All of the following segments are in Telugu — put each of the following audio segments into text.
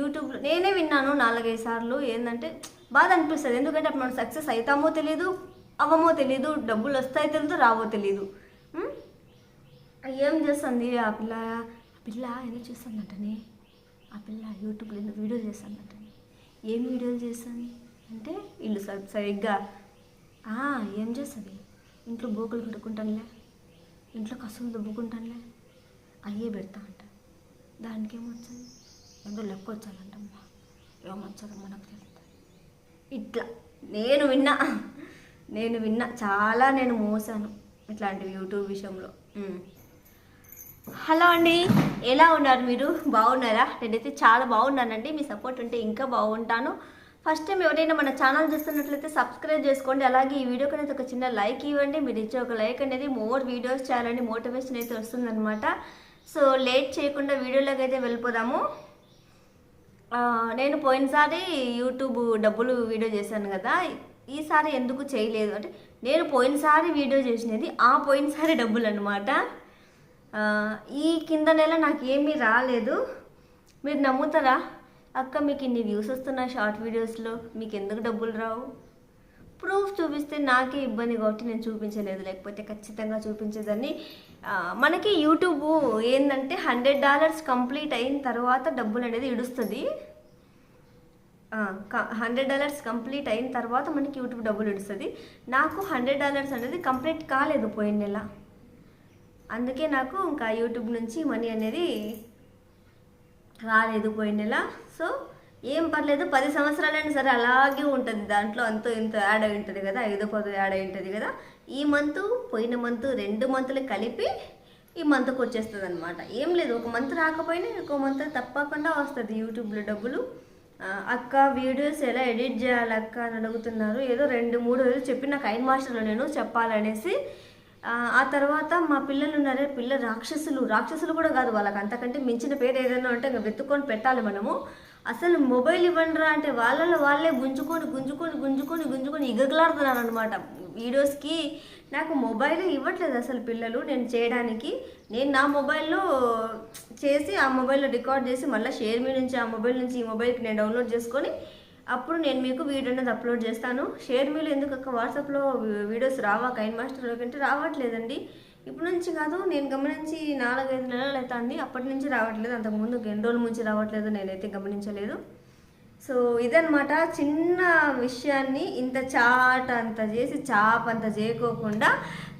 యూట్యూబ్లో నేనే విన్నాను నాలుగైదు సార్లు ఏంటంటే బాధ అనిపిస్తుంది. ఎందుకంటే అప్పుడు మనం సక్సెస్ అవుతామో తెలియదు అవ్వమో తెలియదు డబ్బులు వస్తాయో తెలియదు రావో తెలియదు ఏం చేస్తుంది ఆ పిల్ల? ఆ పిల్ల ఏదో చేస్తుందంటనే. ఆ పిల్ల యూట్యూబ్లో ఎందుకు వీడియోలు చేస్తుందంటనే. ఏం వీడియోలు చేస్తుంది? అంటే ఇల్లు సరి సరిగ్గా ఏం చేస్తుంది? ఇంట్లో బోకులు కడుక్కుంటానులే. ఇంట్లో కసులు దుబ్బుకుంటానులే. అయ్యే పెడతా అంట. దానికి ఏమొచ్చింది లెక్క వచ్చాలంటమ్మా. ఏమొచ్చదో మనకు తెలుస్తుంది ఇట్లా. నేను విన్నా నేను విన్నా చాలా నేను మోసాను ఇట్లాంటివి యూట్యూబ్ విషయంలో. హలో అండి ఎలా ఉన్నారు మీరు? బాగున్నారా? నేనైతే చాలా బాగున్నానండి. మీ సపోర్ట్ ఉంటే ఇంకా బాగుంటాను. ఫస్ట్ టైం ఎవరైనా మన ఛానల్ చూస్తున్నట్లయితే సబ్స్క్రైబ్ చేసుకోండి. అలాగే ఈ వీడియోకి అనేది ఒక చిన్న లైక్ ఇవ్వండి. మీరు ఇచ్చే ఒక లైక్ అనేది మోర్ వీడియోస్ చేయాలని మోటివేషన్ అయితే వస్తుందన్నమాట. సో లేట్ చేయకుండా వీడియోలోకి అయితే వెళ్ళిపోదాము. నేను పోయినసారి యూట్యూబ్ డబ్బులు వీడియో చేశాను కదా ఈసారి ఎందుకు చేయలేదు? అంటే నేను పోయినసారి వీడియో చేసినది ఆ పోయినసారి డబ్బులు అనమాట ఈ కింద నెల నాకు ఏమీ రాలేదు. మీరు నమ్ముతారా? అక్క మీకు ఇన్ని వ్యూస్ వస్తున్న షార్ట్ వీడియోస్లో మీకు ఎందుకు డబ్బులు రావు? ప్రూఫ్ చూపిస్తే నాకే ఇబ్బంది కాబట్టి నేను చూపించలేదు. లేకపోతే ఖచ్చితంగా చూపించేదాన్ని మనకి యూట్యూబ్ ఏంటంటే హండ్రెడ్ డాలర్స్ కంప్లీట్ అయిన తర్వాత డబ్బులు అనేది ఇడుస్తుంది. హండ్రెడ్ డాలర్స్ కంప్లీట్ అయిన తర్వాత మనకి యూట్యూబ్ డబ్బులు ఇడుస్తుంది. నాకు హండ్రెడ్ డాలర్స్ అనేది కంప్లీట్ కాలేదు పోయిన నెల. అందుకే నాకు ఇంకా యూట్యూబ్ నుంచి మనీ అనేది రాలేదు పోయిన నెల. సో ఏం పర్లేదు పది సంవత్సరాలైనా సరే అలాగే ఉంటుంది. దాంట్లో అంతో ఇంత యాడ్ అయి ఉంటుంది కదా ఐదో పదో యాడ్ అయి ఉంటుంది కదా. ఈ మంత్ పోయిన మంత్ రెండు మంత్లు కలిపి ఈ మంత్కి వచ్చేస్తుంది అనమాట ఏం లేదు ఒక మంత్ రాకపోయినా ఇంకో మంత్ తప్పకుండా వస్తుంది యూట్యూబ్లో డబ్బులు. అక్క వీడియోస్ ఎలా ఎడిట్ చేయాలి అక్క అని అడుగుతున్నారు. ఏదో రెండు మూడు రోజులు చెప్పి నాకు ఐన్ మాస్టర్లో నేను చెప్పాలనేసి ఆ, ఆ తర్వాత మా పిల్లలు ఉన్నారే పిల్ల రాక్షసులు రాక్షసులు కూడా కాదు వాళ్ళకి అంతకంటే మించిన పేరు ఏదైనా ఉంటే ఇంకా వెతుక్కొని పెట్టాలి మనము. అసలు మొబైల్ ఇవ్వండిరా అంటే వాళ్ళలో వాళ్ళే గుంజుకొని గుంజుకొని గుంజుకొని గుంజుకొని ఇగగలాడుతున్నారు అనమాట వీడియోస్కి నాకు మొబైల్ ఇవ్వట్లేదు అసలు పిల్లలు నేను చేయడానికి. నేను నా మొబైల్లో చేసి ఆ మొబైల్లో రికార్డ్ చేసి మళ్ళీ షేర్ మీ నుంచి ఆ మొబైల్ నుంచి ఈ మొబైల్కి నేను డౌన్లోడ్ చేసుకొని అప్పుడు నేను మీకు వీడియో అనేది అప్లోడ్ చేస్తాను. షేర్ మీలో ఎందుకు అక్క వాట్సాప్లో వీడియోస్ రావా? కైన్ మాస్టర్లో కంటే రావట్లేదండి. ఇప్పుడు నుంచి కాదు నేను గమనించి నాలుగైదు నెలలు అవుతుంది. అప్పటి నుంచి రావట్లేదు. అంతకుముందు ఎన్ని రోజుల నుంచి రావట్లేదు. నేనైతే గమనించలేదు. సో ఇదనమాట చిన్న విషయాన్ని ఇంత చాట్ అంత చేసి చాప్ అంత చేయకోకుండా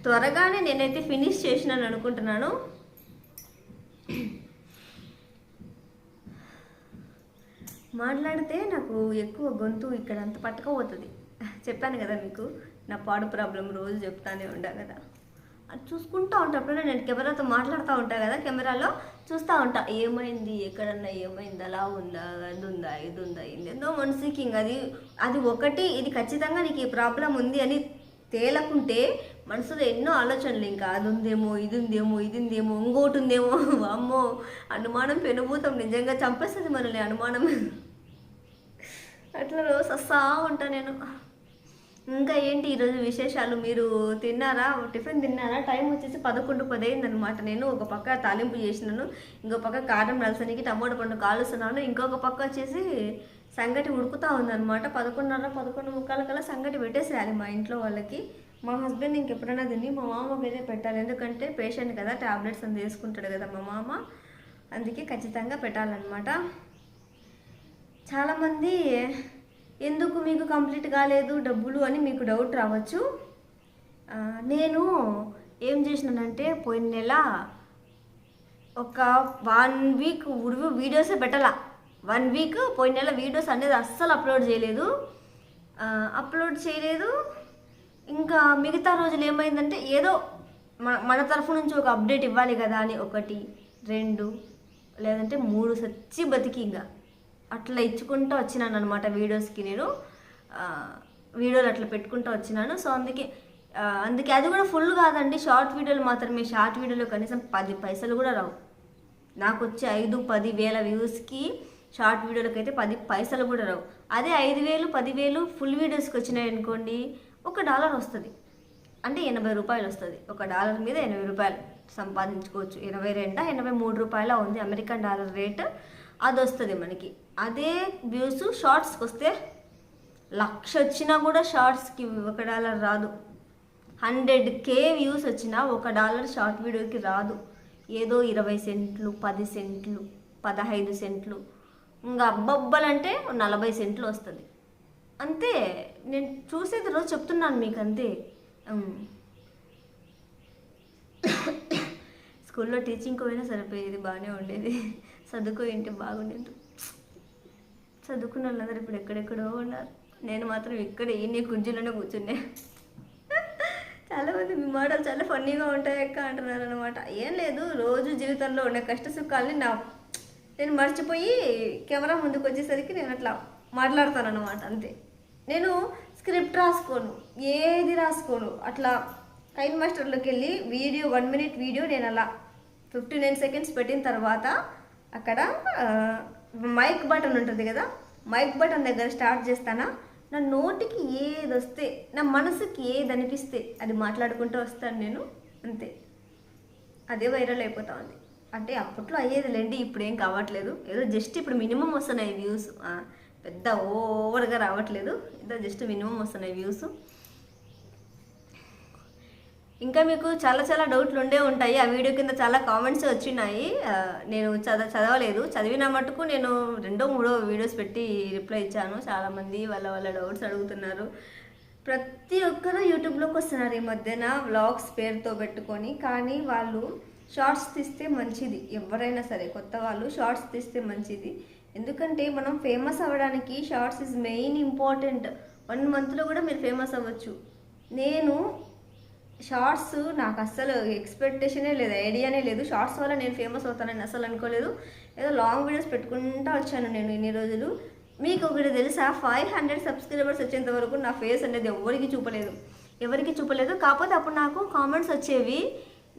త్వరగానే నేనైతే ఫినిష్ చేసినాను అనుకుంటున్నాను. మాట్లాడితే నాకు ఎక్కువ గొంతు ఇక్కడ అంత పట్టుకపోతుంది. చెప్పాను కదా మీకు నా పాడు ప్రాబ్లం రోజు చెప్తానే ఉండా కదా. అది చూసుకుంటూ ఉంటా. అప్పుడైనా నేను కెమెరాతో మాట్లాడుతూ ఉంటాను కదా కెమెరాలో చూస్తూ ఉంటా. ఏమైంది? ఎక్కడన్నా ఏమైంది? అలా ఉందా? అది ఉందా? ఇది ఉందా? ఏందో? మనసుకి ఇంక అది అది ఒకటి. ఇది ఖచ్చితంగా నీకు ఈ ప్రాబ్లం ఉంది అని తేలకుంటే మనసులో ఎన్నో ఆలోచనలు. ఇంకా అది ఉందేమో ఇది ఉందేమో ఇది ఉందేమో ఇంకోటి ఉందేమో. అమ్మో అనుమానం పెనుభూతం నిజంగా చంపేస్తుంది మనల్ని అనుమానం. అట్లా రోజు వస్తా ఉంటా నేను. ఇంకా ఏంటి ఈరోజు విశేషాలు? మీరు తిన్నారా? టిఫిన్ తిన్నారా? టైం వచ్చేసి పదకొండు పది అయిందనమాట నేను ఒక పక్క తాలింపు చేసినాను ఇంకో పక్క కారం నలసనికి టమోటా పండు కాలుస్తున్నాను ఇంకొక పక్క వచ్చేసి సంగటి ఉడుకుతూ ఉందన్నమాట. పదకొండున్నర పదకొండు ముక్కాల కల్లా సంగటి పెట్టేసేయాలి మా ఇంట్లో వాళ్ళకి. మా హస్బెండ్ ఇంకెప్పుడైనా తిని మా మామ అయితే పెట్టాలి. ఎందుకంటే పేషెంట్ కదా టాబ్లెట్స్ అని తీసుకుంటాడు కదా మా మామ. అందుకే ఖచ్చితంగా పెట్టాలన్నమాట. చాలామంది ఎందుకు మీకు కంప్లీట్ కాలేదు డబ్బులు అని మీకు డౌట్ రావచ్చు? నేను ఏం చేసినానంటే పోయిన నెల ఒక వన్ వీక్ వీడియోసే పెట్టాల. వన్ వీక్ పోయిన నెల వీడియోస్ అనేది అస్సలు అప్లోడ్ చేయలేదు. అప్లోడ్ చేయలేదు. ఇంకా మిగతా రోజులు ఏమైందంటే ఏదో మన మన తరఫు నుంచి ఒక అప్డేట్ ఇవ్వాలి కదా అని ఒకటి రెండు లేదంటే మూడు సచ్చి బతికి ఇంకా. అట్లా ఇచ్చుకుంటూ వచ్చినాను అనమాట వీడియోస్కి నేను. వీడియోలు అట్లా పెట్టుకుంటూ వచ్చినాను. సో అందుకే అందుకే అది కూడా ఫుల్ కాదండి. షార్ట్ వీడియోలు మాత్రమే. షార్ట్ వీడియోలో కనీసం పది పైసలు కూడా రావు. నాకు వచ్చే ఐదు పది వేల వ్యూస్కి షార్ట్ వీడియోలకి అయితే పది పైసలు కూడా రావు. అదే ఐదు వేలు పదివేలు ఫుల్ వీడియోస్కి వచ్చినాయి అనుకోండి ఒక డాలర్ వస్తుంది. అంటే ఎనభై రూపాయలు వస్తుంది. ఒక డాలర్ మీద ఎనభై రూపాయలు సంపాదించుకోవచ్చు. ఎనభై రెండా ఎనభై మూడు రూపాయల ఉంది అమెరికన్ డాలర్ రేటు. అది వస్తుంది మనకి. అదే వ్యూస్ షార్ట్స్కి వస్తే లక్ష వచ్చినా కూడా షార్ట్స్కి ఒక డాలర్ రాదు. హండ్రెడ్ కే వ్యూస్ వచ్చినా ఒక డాలర్ షార్ట్ వీడియోకి రాదు. ఏదో ఇరవై సెంట్లు పది సెంట్లు పదహైదు సెంట్లు. ఇంకా అబ్బబ్బలంటే నలభై సెంట్లు వస్తుంది. అంతే నేను చూసేది రోజు చెప్తున్నాను మీకు అంతే స్కూల్లో టీచింగ్కి పోయినా సరిపోయేది బాగానే ఉండేది. చదువుకో ఇంటి బాగుండేది. చదువుకున్న వాళ్ళందరూ ఇప్పుడు ఎక్కడెక్కడో ఉన్నారు. నేను మాత్రం ఇక్కడ ఈయన కుర్చీలోనే కూర్చునే చాలామంది మీ మాటలు చాలా ఫన్నీగా ఉంటాయి అక్క అంటున్నారు అనమాట ఏం లేదు రోజు జీవితంలో ఉన్న కష్ట సుఖాలని నా నేను మర్చిపోయి కెమెరా ముందుకు వచ్చేసరికి నేను అట్లా మాట్లాడతాను అనమాట అంతే. నేను స్క్రిప్ట్ రాసుకోను ఏది రాసుకోను. అట్లా కైన్ మాస్టర్లోకి వెళ్ళి వీడియో వన్ మినిట్ వీడియో నేను అలా ఫిఫ్టీ నైన్ సెకండ్స్ పెట్టిన తర్వాత అక్కడ మైక్ బటన్ ఉంటుంది కదా మైక్ బటన్ దగ్గర స్టార్ట్ చేస్తానా? నా నోటికి ఏది వస్తే నా మనసుకి ఏది అనిపిస్తే అది మాట్లాడుకుంటూ వస్తాను నేను అంతే. అదే వైరల్ అయిపోతా ఉంది. అంటే అప్పట్లో అయ్యేది లేండి ఇప్పుడు ఏం కావట్లేదు. ఏదో జస్ట్ ఇప్పుడు మినిమం వస్తున్నాయి వ్యూస్ పెద్ద ఓవర్గా రావట్లేదు. ఏదో జస్ట్ మినిమం వస్తున్నాయి వ్యూస్ ఇంకా మీకు చాలా చాలా డౌట్లు ఉండే ఉంటాయి. ఆ వీడియో కింద చాలా కామెంట్స్ వచ్చినాయి. నేను చదవ చదవలేదు. చదివిన మటుకు నేను రెండో మూడో వీడియోస్ పెట్టి రిప్లై ఇచ్చాను. చాలామంది వాళ్ళ వాళ్ళ డౌట్స్ అడుగుతున్నారు. ప్రతి ఒక్కరు యూట్యూబ్లోకి వస్తున్నారు ఈ మధ్యన వ్లాగ్స్ పేరుతో పెట్టుకొని. కానీ వాళ్ళు షార్ట్స్ తీస్తే మంచిది. ఎవరైనా సరే కొత్త వాళ్ళు షార్ట్స్ తీస్తే మంచిది. ఎందుకంటే మనం ఫేమస్ అవ్వడానికి shorts is main important. One మంత్లో కూడా మీరు ఫేమస్ అవ్వచ్చు. నేను షార్ట్స్ నాకు అస్సలు ఎక్స్పెక్టేషనే లేదు ఐడియానే లేదు. షార్ట్స్ వల్ల నేను ఫేమస్ అవుతానని అసలు అనుకోలేదు. ఏదో లాంగ్ వీడియోస్ పెట్టుకుంటూ వచ్చాను నేను ఇన్ని రోజులు. మీకు ఒకటి తెలుసా? ఫైవ్ హండ్రెడ్ సబ్స్క్రైబర్స్ వచ్చేంత వరకు నా ఫేస్ అనేది ఎవరికి చూపలేదు. ఎవరికి చూపలేదు? కాకపోతే అప్పుడు నాకు కామెంట్స్ వచ్చేవి.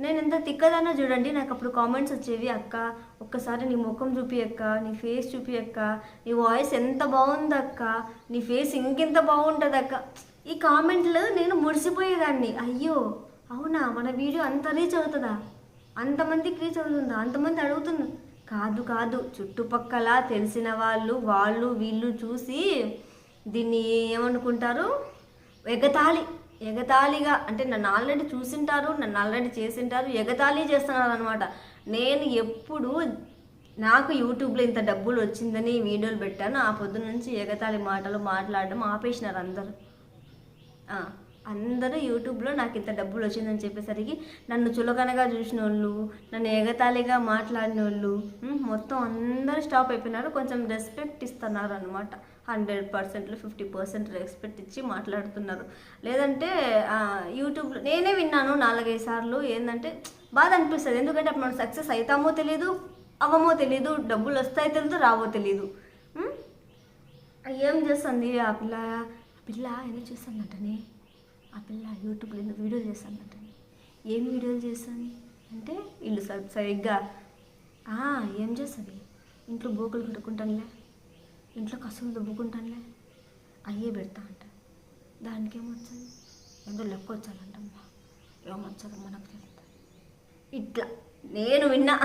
నేను ఎంత తిక్కదన్నా చూడండి నాకు అప్పుడు కామెంట్స్ వచ్చేవి అక్క ఒక్కసారి నీ ముఖం చూపి అక్క నీ ఫేస్ చూపి అక్క నీ వాయిస్ ఎంత బాగుందక్క నీ ఫేస్ ఇంకెంత బాగుంటుంది అక్క. ఈ కామెంట్లు నేను మురిసిపోయేదాన్ని. అయ్యో అవునా? మన వీడియో అంత రీచ్ అవుతుందా? అంతమందికి రీచ్ అవుతుందా? అంతమంది అడుగుతున్నారు కాదు కాదు. చుట్టుపక్కల తెలిసిన వాళ్ళు వాళ్ళు వీళ్ళు చూసి దీన్ని ఏమనుకుంటారు? ఎగతాళి. ఎగతాళిగా. అంటే నన్ను ఆల్రెడీ చూసింటారు నన్ను ఆల్రెడీ చేసింటారు. ఎగతాళి చేస్తున్నారు అనమాట నేను ఎప్పుడు నాకు యూట్యూబ్లో ఇంత డబ్బులు వచ్చిందని వీడియోలు పెట్టాను. ఆ పొద్దు నుంచి ఎగతాళి మాటలు మాట్లాడడం ఆపేసినారు అందరూ. అందరూ యూట్యూబ్లో నాకు ఇంత డబ్బులు వచ్చిందని చెప్పేసరికి నన్ను చులకనగా చూసిన వాళ్ళు నన్ను ఎగతాళిగా మాట్లాడిన వాళ్ళు మొత్తం అందరూ స్టాప్ అయిపోయినారు. కొంచెం రెస్పెక్ట్ ఇస్తున్నారు అనమాట హండ్రెడ్ పర్సెంట్లో ఫిఫ్టీ పర్సెంట్ రెస్పెక్ట్ ఇచ్చి మాట్లాడుతున్నారు. లేదంటే యూట్యూబ్లో నేనే విన్నాను నాలుగైదు సార్లు ఏంటంటే బాధ అనిపిస్తుంది. ఎందుకంటే అప్పుడు మనం సక్సెస్ అవుతామో తెలీదు అవ్వమో తెలీదు డబ్బులు వస్తాయో తెలీదు రావో తెలీదు. ఏం చేస్తుంది ఆ పిల్ల? పిల్ల ఏదో చేస్తుందంటనే ఆ పిల్ల యూట్యూబ్లో ఏదో వీడియోలు చేస్తుందంటనే ఏం వీడియోలు చేస్తుంది? అంటే ఇల్లు సరి సరిగ్గా ఏం చేస్తుంది? ఇంట్లో బోకులు కట్టుకుంటానులే. ఇంట్లో కసులు దుబ్బుకుంటానులే అయ్యే పెడతా అంట. దానికి ఏమొచ్చింది ఏదో లెక్క వచ్చాలంటమ్మా. ఏమొచ్చదు మనకు తెలుస్తుంది ఇట్లా. నేను విన్నా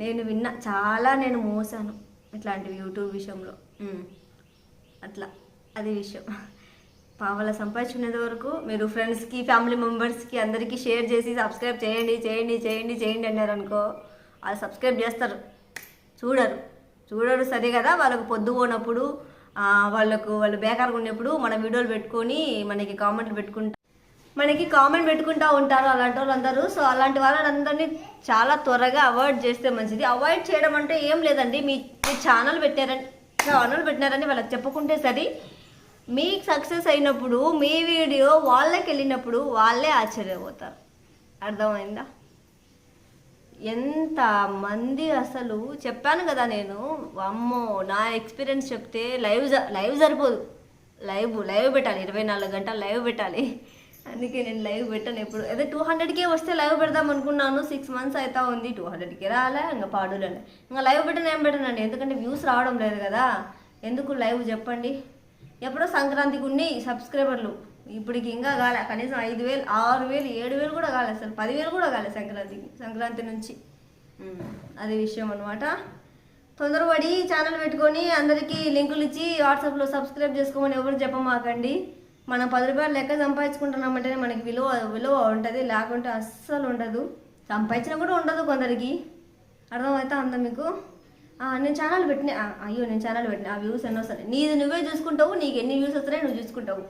నేను విన్నా చాలా నేను మోసాను ఇట్లాంటివి యూట్యూబ్ విషయంలో. అట్లా. అది విషయం. పావల సంపాదించుకునేంత వరకు మీరు ఫ్రెండ్స్కి ఫ్యామిలీ మెంబర్స్కి అందరికీ షేర్ చేసి సబ్స్క్రైబ్ చేయండి చేయండి చేయండి చేయండి అన్నారు అనుకో అది సబ్స్క్రైబ్ చేస్తారు. చూడరు. చూడరు సరే కదా వాళ్ళకు పొద్దు పోనప్పుడు వాళ్ళకు వాళ్ళు బేకార్గా ఉన్నప్పుడు మన వీడియోలు పెట్టుకొని మనకి కామెంట్లు పెట్టుకుంటా మనకి కామెంట్ పెట్టుకుంటూ ఉంటారు అలాంటి వాళ్ళందరూ సో అలాంటి వాళ్ళందరినీ చాలా త్వరగా అవాయిడ్ చేస్తే మంచిది. అవాయిడ్ చేయడం అంటే ఏం లేదండి. మీ ఛానల్ పెట్టారని ఛానల్ పెట్టినారని వాళ్ళకి చెప్పుకుంటే సరే. మీకు సక్సెస్ అయినప్పుడు మీ వీడియో వాళ్ళకి వెళ్ళినప్పుడు వాళ్ళే ఆశ్చర్యపోతారు. అర్థమైందా? ఎంత మంది అసలు చెప్పాను కదా నేను అమ్మో నా ఎక్స్పీరియన్స్ చెప్తే లైవ్ లైవ్ సరిపోదు. లైవ్ లైవ్ పెట్టాలి ఇరవై నాలుగు గంటలు లైవ్ పెట్టాలి. అందుకే నేను లైవ్ పెట్టాను ఎప్పుడు. అదే టూ హండ్రెడ్కే వస్తే లైవ్ పెడదాం అనుకున్నాను సిక్స్ మంత్స్ అవుతా ఉంది టూ హండ్రెడ్కి రాలే ఇంకా పాడులే. ఇంకా లైవ్ పెట్టాను ఏం పెట్టానండి? ఎందుకంటే వ్యూస్ రావడం లేదు కదా. ఎందుకు లైవ్ చెప్పండి? ఎప్పుడో సంక్రాంతికి ఉన్నాయి సబ్స్క్రైబర్లు. ఇప్పటికి ఇంకా కాలే కనీసం ఐదు వేలు ఆరు వేలు ఏడు వేలు కూడా కాలే అసలు. పదివేలు కూడా కాలే సంక్రాంతికి సంక్రాంతి నుంచి. అది విషయం అనమాట తొందరపడి ఛానల్ పెట్టుకొని అందరికీ లింకులు ఇచ్చి వాట్సాప్లో సబ్స్క్రైబ్ చేసుకోమని ఎవరు చెప్పమాకండి. మనం పది రూపాయలు లెక్క సంపాదించుకుంటున్నామంటేనే మనకి విలువ విలువ ఉంటుంది. లేకుంటే అస్సలు ఉండదు. సంపాదించినా కూడా ఉండదు కొందరికి. అర్థమవుతా ఉందా మీకు? నేను ఛానల్ పెట్టిన అయ్యో నేను ఛానల్ పెట్టిన ఆ వ్యూస్ ఎన్నో సరే నీది నువ్వే చూసుకుంటావు నీకు ఎన్ని వ్యూస్ వస్తున్నాయి నువ్వు చూసుకుంటావు.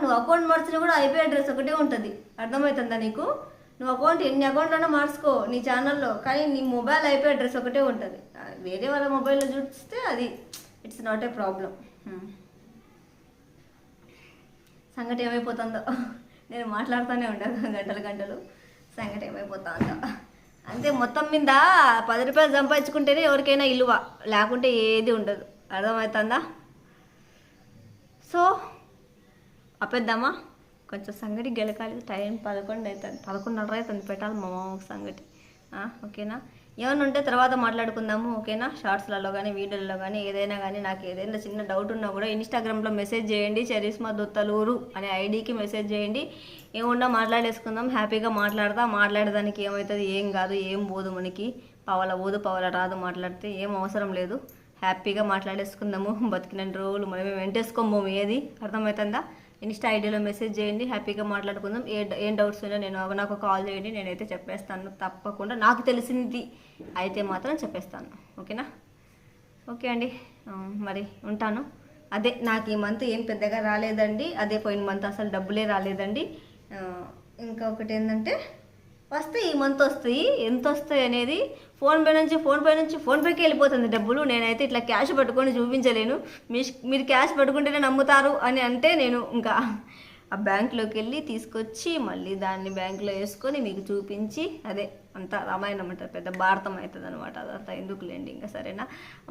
నువ్వు అకౌంట్ మార్చినా కూడా ఐపీ అడ్రస్ ఒకటే ఉంటుంది. అర్థమవుతుందా నీకు? నువ్వు అకౌంట్ ఎన్ని అకౌంట్లైనా మార్చుకో నీ ఛానల్లో కానీ నీ మొబైల్ ఐపీ అడ్రస్ ఒకటే ఉంటుంది. వేరే వాళ్ళ మొబైల్లో చూస్తే అది ఇట్స్ నాట్ ఏ ప్రాబ్లం సంగతి ఏమైపోతుందో. నేను మాట్లాడుతూనే ఉంటాను గంటలు గంటలు. సంగతి ఏమైపోతుందో. అంతే మొత్తం మీద పది రూపాయలు సంపాదించుకుంటేనే ఎవరికైనా ఇల్లువ లేకుంటే ఏది ఉండదు. అర్థమవుతుందా? సో ఆపేద్దామా? కొంచెం సంగటి గెలకాలి టైం పదకొండు అవుతుంది పదకొండున్నర అవుతుంది పెట్టాలి మా మామ సంగటి. ఓకేనా? ఏమైనా ఉంటే తర్వాత మాట్లాడుకుందాము ఓకేనా? షార్ట్స్లలో కానీ వీడియోలలో కానీ ఏదైనా కానీ నాకు ఏదైనా చిన్న డౌట్ ఉన్నా కూడా ఇన్స్టాగ్రామ్లో మెసేజ్ చేయండి. చరిస్మా దొత్తలూరు అనే ఐడికి మెసేజ్ చేయండి. ఏమున్నా మాట్లాడేసుకుందాం హ్యాపీగా మాట్లాడదాం మాట్లాడేదానికి ఏమవుతుంది ఏం కాదు ఏం పోదు మనకి. పవల పోదు పవల రాదు మాట్లాడితే ఏం అవసరం లేదు. హ్యాపీగా మాట్లాడేసుకుందాము బతికిన రోజులు మనమే వెంటేసుకోము ఏది? అర్థమవుతుందా? ఇన్స్టా ఐడియాలో మెసేజ్ చేయండి హ్యాపీగా మాట్లాడుకుందాం. ఏ ఏం డౌట్స్ ఉన్నా నేను నాకు కాల్ చేయండి నేనైతే చెప్పేస్తాను. తప్పకుండా నాకు తెలిసింది అయితే మాత్రం చెప్పేస్తాను. ఓకేనా? ఓకే అండి. మరి ఉంటాను. అదే నాకు ఈ మంత్ ఏం పెద్దగా రాలేదండి. అదే పోయిన మంత్ అసలు డబ్బులే రాలేదండి. ఇంకొకటి ఏంటంటే వస్తే ఈ మంత్ వస్తాయి ఎంత వస్తాయి అనేది ఫోన్పే నుంచి ఫోన్పే నుంచి ఫోన్పేకి వెళ్ళిపోతుంది డబ్బులు. నేనైతే ఇట్లా క్యాష్ పట్టుకొని చూపించలేను. మీ మీరు క్యాష్ పట్టుకుంటేనే నమ్ముతారు అని అంటే నేను ఇంకా ఆ బ్యాంక్లోకి వెళ్ళి తీసుకొచ్చి మళ్ళీ దాన్ని బ్యాంక్లో వేసుకొని మీకు చూపించి అదే. అంతా రామాయణం అంటారు పెద్ద భారతం అవుతుంది అనమాట అదంతా ఎందుకులేండి? ఇంకా సరేనా?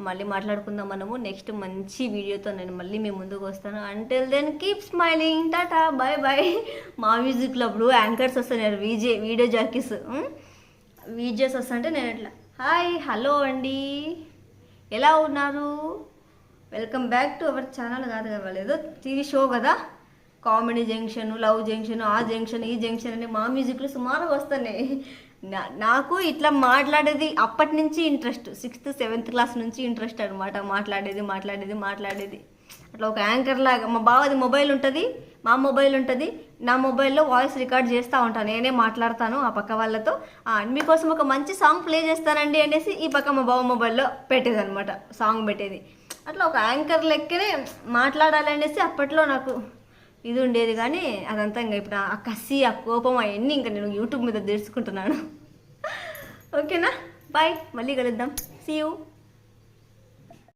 మళ్ళీ మాట్లాడుకుందాం మనము. నెక్స్ట్ మంచి వీడియోతో నేను మళ్ళీ మీ ముందుకు వస్తాను. Until then keep smiling tata bye bye మా మ్యూజిక్లో అప్పుడు యాంకర్స్ వస్తున్నారు. VJ video jockeys. వీడియోస్ వస్తుంటే నేను ఇట్లా. హాయ్ హలో అండి. ఎలా ఉన్నారు? Welcome back to our channel కాదు కదా ఏదో టీవీ షో కదా. కామెడీ జంక్షన్ లవ్ జంక్షన్ ఆ జంక్షన్ ఈ జంక్షన్ అని మా మ్యూజిక్లో సుమారుగా వస్తున్నాయి. నాకు ఇట్లా మాట్లాడేది అప్పటి నుంచి ఇంట్రెస్ట్. సిక్స్త్ సెవెంత్ క్లాస్ నుంచి ఇంట్రెస్ట్ అనమాట మాట్లాడేది మాట్లాడేది మాట్లాడేది. అట్లా ఒక యాంకర్ లాగా మా బావది మొబైల్ ఉంటుంది మా మొబైల్ ఉంటుంది నా మొబైల్లో వాయిస్ రికార్డ్ చేస్తూ ఉంటాను నేనే మాట్లాడతాను ఆ పక్క వాళ్ళతో. "ఆ, మీకోసం ఒక మంచి సాంగ్ ప్లే చేస్తానండి అనేసి ఈ పక్క మా బావ మొబైల్లో పెట్టేది అనమాట సాంగ్ పెట్టేది. అట్లా ఒక యాంకర్ లెక్కనే మాట్లాడాలనేసి అప్పట్లో నాకు ఇది ఉండేది కానీ అదంతా ఇంకా ఇప్పుడు ఆ కసి ఆ కోపం అవన్నీ ఇంకా నేను యూట్యూబ్ మీద తెలుసుకుంటున్నాను. ఓకేనా? బాయ్ మళ్ళీ కలుద్దాం. See you